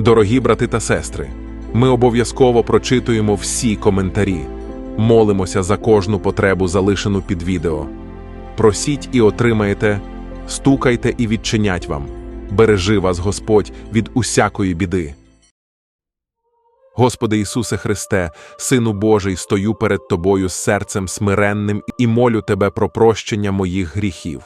Дорогі брати та сестри, ми обов'язково прочитуємо всі коментарі, молимося за кожну потребу, залишену під відео. Просіть і отримаєте, стукайте і відчинять вам. Бережи вас Господь від усякої біди. Господи Ісусе Христе, Сину Божий, стою перед Тобою з серцем смиренним і молю Тебе про прощення моїх гріхів.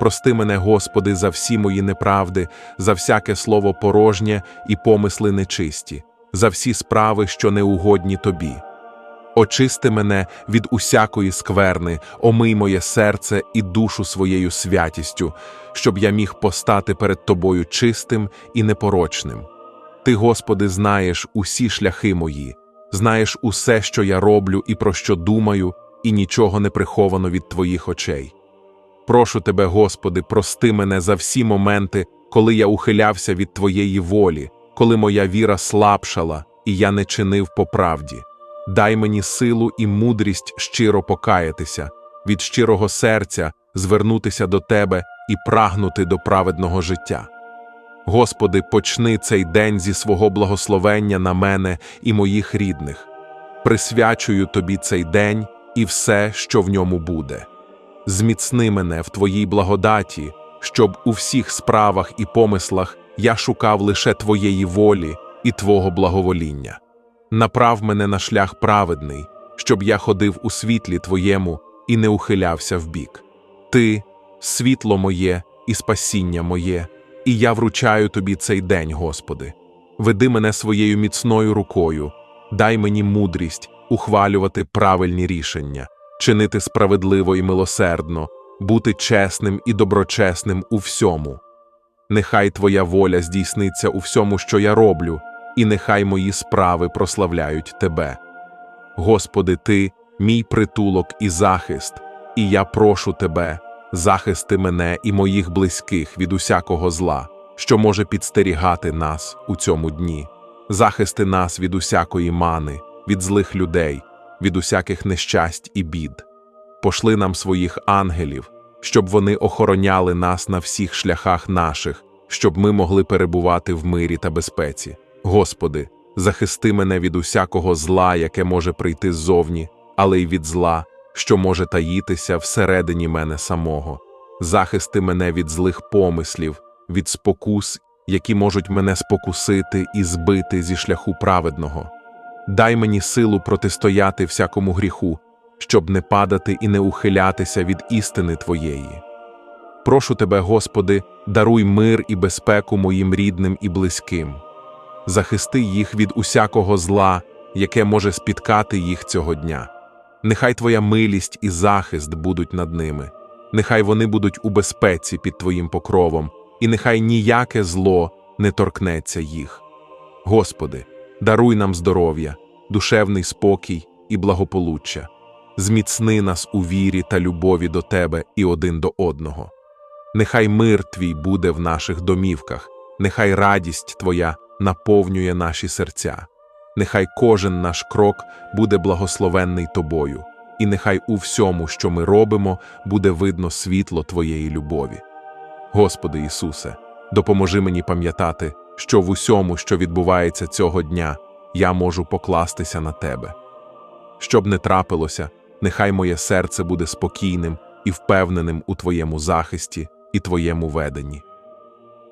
Прости мене, Господи, за всі мої неправди, за всяке слово порожнє і помисли нечисті, за всі справи, що неугодні Тобі. Очисти мене від усякої скверни, омий моє серце і душу своєю святістю, щоб я міг постати перед Тобою чистим і непорочним. Ти, Господи, знаєш усі шляхи мої, знаєш усе, що я роблю і про що думаю, і нічого не приховано від Твоїх очей. Прошу Тебе, Господи, прости мене за всі моменти, коли я ухилявся від Твоєї волі, коли моя віра слабшала, і я не чинив по правді. Дай мені силу і мудрість щиро покаятися, від щирого серця звернутися до Тебе і прагнути до праведного життя. Господи, почни цей день зі свого благословення на мене і моїх рідних. Присвячую Тобі цей день і все, що в ньому буде. Зміцни мене в Твоїй благодаті, щоб у всіх справах і помислах я шукав лише Твоєї волі і Твого благовоління. Направ мене на шлях праведний, щоб я ходив у світлі Твоєму і не ухилявся вбік. Ти світло моє і спасіння моє, і я вручаю Тобі цей день, Господи. Веди мене своєю міцною рукою, дай мені мудрість ухвалювати правильні рішення, чинити справедливо і милосердно, бути чесним і доброчесним у всьому. Нехай Твоя воля здійсниться у всьому, що я роблю, і нехай мої справи прославляють Тебе. Господи, Ти, мій притулок і захист, і я прошу Тебе, захисти мене і моїх близьких від усякого зла, що може підстерігати нас у цьому дні, захисти нас від усякої мани, від злих людей, від усяких нещасть і бід. Пошли нам своїх ангелів, щоб вони охороняли нас на всіх шляхах наших, щоб ми могли перебувати в мирі та безпеці. Господи, захисти мене від усякого зла, яке може прийти ззовні, але й від зла, що може таїтися всередині мене самого. Захисти мене від злих помислів, від спокус, які можуть мене спокусити і збити зі шляху праведного. Дай мені силу протистояти всякому гріху, щоб не падати і не ухилятися від істини Твоєї. Прошу Тебе, Господи, даруй мир і безпеку моїм рідним і близьким. Захисти їх від усякого зла, яке може спіткати їх цього дня. Нехай Твоя милість і захист будуть над ними, нехай вони будуть у безпеці під Твоїм покровом, і нехай ніяке зло не торкнеться їх. Господи, даруй нам здоров'я, душевний спокій і благополуччя, зміцни нас у вірі та любові до Тебе і один до одного. Нехай мир Твій буде в наших домівках, нехай радість Твоя наповнює наші серця, нехай кожен наш крок буде благословенний Тобою, і нехай у всьому, що ми робимо, буде видно світло Твоєї любові. Господи Ісусе, допоможи мені пам'ятати, що в усьому, що відбувається цього дня, я можу покластися на Тебе. Щоб не трапилося, нехай моє серце буде спокійним і впевненим у Твоєму захисті і Твоєму веденні.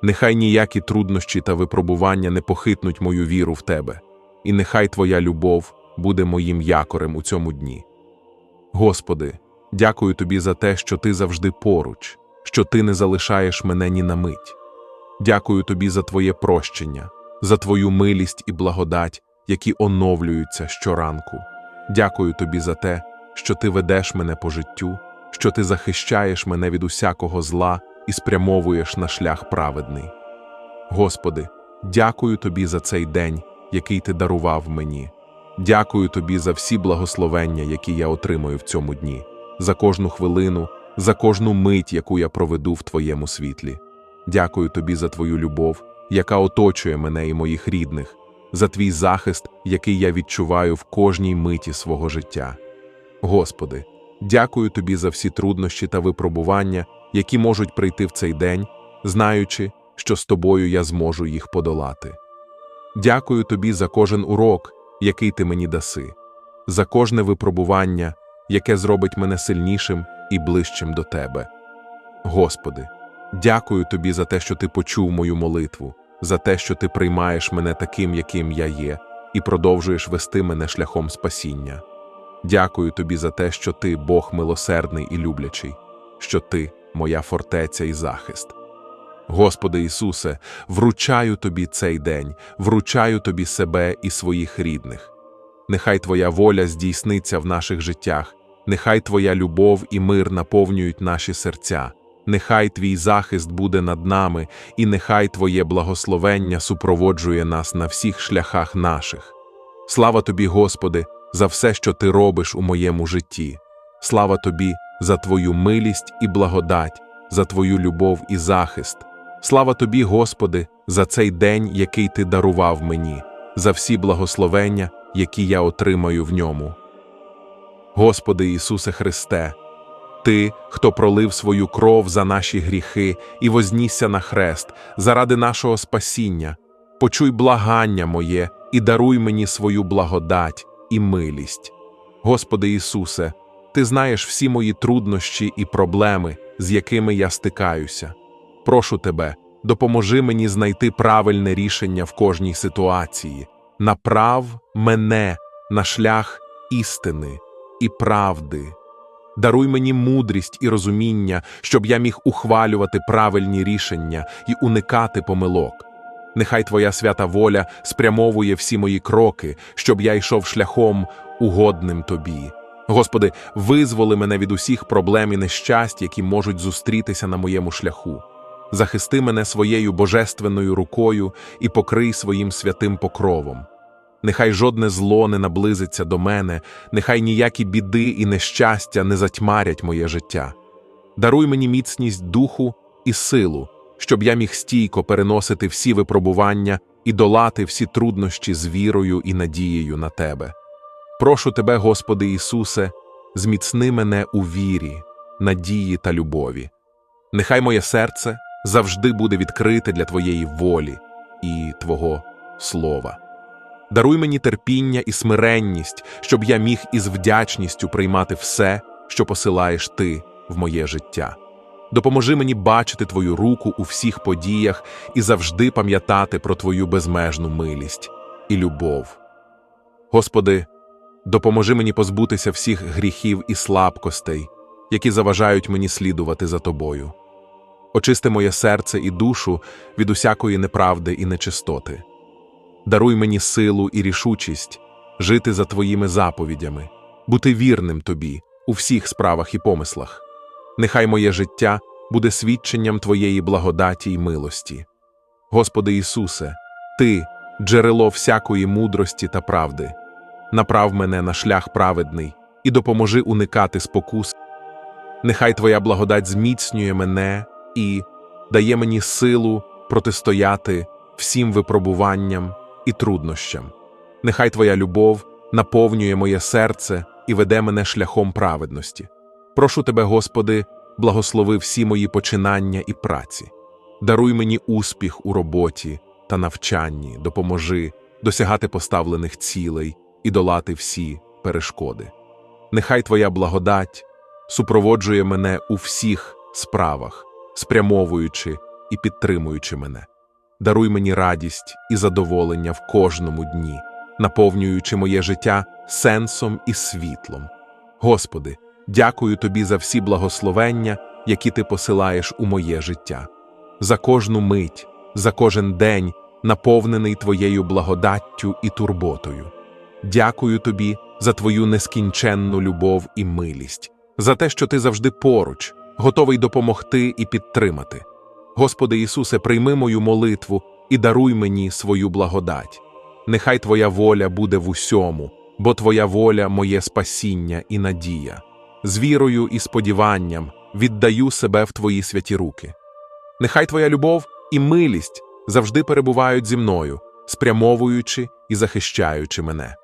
Нехай ніякі труднощі та випробування не похитнуть мою віру в Тебе, і нехай Твоя любов буде моїм якорем у цьому дні. Господи, дякую Тобі за те, що Ти завжди поруч, що Ти не залишаєш мене ні на мить. Дякую Тобі за Твоє прощення, за Твою милість і благодать, які оновлюються щоранку. Дякую Тобі за те, що Ти ведеш мене по життю, що Ти захищаєш мене від усякого зла і спрямовуєш на шлях праведний. Господи, дякую Тобі за цей день, який Ти дарував мені. Дякую Тобі за всі благословення, які я отримую в цьому дні, за кожну хвилину, за кожну мить, яку я проведу в Твоєму світлі. Дякую Тобі за Твою любов, яка оточує мене і моїх рідних, за Твій захист, який я відчуваю в кожній миті свого життя. Господи, дякую Тобі за всі труднощі та випробування, які можуть прийти в цей день, знаючи, що з Тобою я зможу їх подолати. Дякую тобі за кожен урок, який ти мені даси, за кожне випробування, яке зробить мене сильнішим і ближчим до тебе. Господи, дякую тобі за те, що ти почув мою молитву, за те, що ти приймаєш мене таким, яким я є, і продовжуєш вести мене шляхом спасіння. Дякую тобі за те, що ти Бог милосердний і люблячий, що ти моя фортеця і захист. Господи Ісусе, вручаю Тобі цей день, вручаю Тобі себе і своїх рідних. Нехай Твоя воля здійсниться в наших життях, нехай Твоя любов і мир наповнюють наші серця, нехай Твій захист буде над нами, і нехай Твоє благословення супроводжує нас на всіх шляхах наших. Слава Тобі, Господи, за все, що Ти робиш у моєму житті. Слава Тобі за Твою милість і благодать, за Твою любов і захист. Слава Тобі, Господи, за цей день, який Ти дарував мені, за всі благословення, які я отримаю в ньому. Господи Ісусе Христе, Ти, хто пролив свою кров за наші гріхи і вознісся на хрест заради нашого спасіння, почуй благання моє і даруй мені свою благодать і милість. Господи Ісусе, Ти знаєш всі мої труднощі і проблеми, з якими я стикаюся. Прошу тебе, допоможи мені знайти правильне рішення в кожній ситуації, направ мене на шлях істини і правди. Даруй мені мудрість і розуміння, щоб я міг ухвалювати правильні рішення і уникати помилок. Нехай Твоя свята воля спрямовує всі мої кроки, щоб я йшов шляхом угодним Тобі. Господи, визволи мене від усіх проблем і нещасть, які можуть зустрітися на моєму шляху. Захисти мене своєю божественною рукою і покрий своїм святим покровом. Нехай жодне зло не наблизиться до мене, нехай ніякі біди і нещастя не затьмарять моє життя. Даруй мені міцність духу і силу, щоб я міг стійко переносити всі випробування і долати всі труднощі з вірою і надією на Тебе. Прошу Тебе, Господи Ісусе, зміцни мене у вірі, надії та любові. Нехай моє серце завжди буде відкрите для Твоєї волі і Твого слова. Даруй мені терпіння і смиренність, щоб я міг із вдячністю приймати все, що посилаєш Ти в моє життя. Допоможи мені бачити Твою руку у всіх подіях і завжди пам'ятати про Твою безмежну милість і любов. Господи, допоможи мені позбутися всіх гріхів і слабкостей, які заважають мені слідувати за Тобою. Очисти моє серце і душу від усякої неправди і нечистоти. Даруй мені силу і рішучість жити за Твоїми заповідями, бути вірним Тобі у всіх справах і помислах. Нехай моє життя буде свідченням Твоєї благодаті й милості. Господи Ісусе, Ти джерело всякої мудрості та правди. Направ мене на шлях праведний і допоможи уникати спокус. Нехай Твоя благодать зміцнює мене і дає мені силу протистояти всім випробуванням і труднощам. Нехай Твоя любов наповнює моє серце і веде мене шляхом праведності. Прошу Тебе, Господи, благослови всі мої починання і праці. Даруй мені успіх у роботі та навчанні, допоможи досягати поставлених цілей і долати всі перешкоди. Нехай Твоя благодать супроводжує мене у всіх справах, спрямовуючи і підтримуючи мене. Даруй мені радість і задоволення в кожному дні, наповнюючи моє життя сенсом і світлом. Господи, дякую Тобі за всі благословення, які Ти посилаєш у моє життя, за кожну мить, за кожен день, наповнений Твоєю благодаттю і турботою. Дякую Тобі за Твою нескінченну любов і милість, за те, що Ти завжди поруч, готовий допомогти і підтримати. Господи Ісусе, прийми мою молитву і даруй мені свою благодать. Нехай Твоя воля буде в усьому, бо Твоя воля моє спасіння і надія. З вірою і сподіванням віддаю себе в Твої святі руки. Нехай Твоя любов і милість завжди перебувають зі мною, спрямовуючи і захищаючи мене.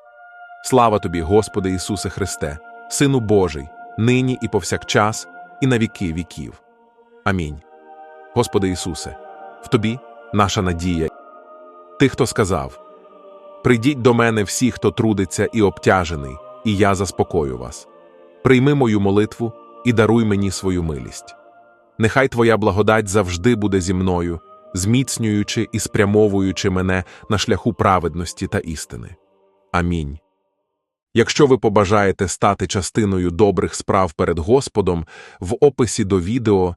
Слава тобі, Господи Ісусе Христе, Сину Божий, нині і повсякчас, і на віки віків. Амінь. Господи Ісусе, в Тобі наша надія. Ти, хто сказав: Прийдіть до мене всі, хто трудиться і обтяжений, і я заспокою вас. Прийми мою молитву і даруй мені свою милість. Нехай Твоя благодать завжди буде зі мною, зміцнюючи і спрямовуючи мене на шляху праведності та істини. Амінь. Якщо ви побажаєте стати частиною добрих справ перед Господом, в описі до відео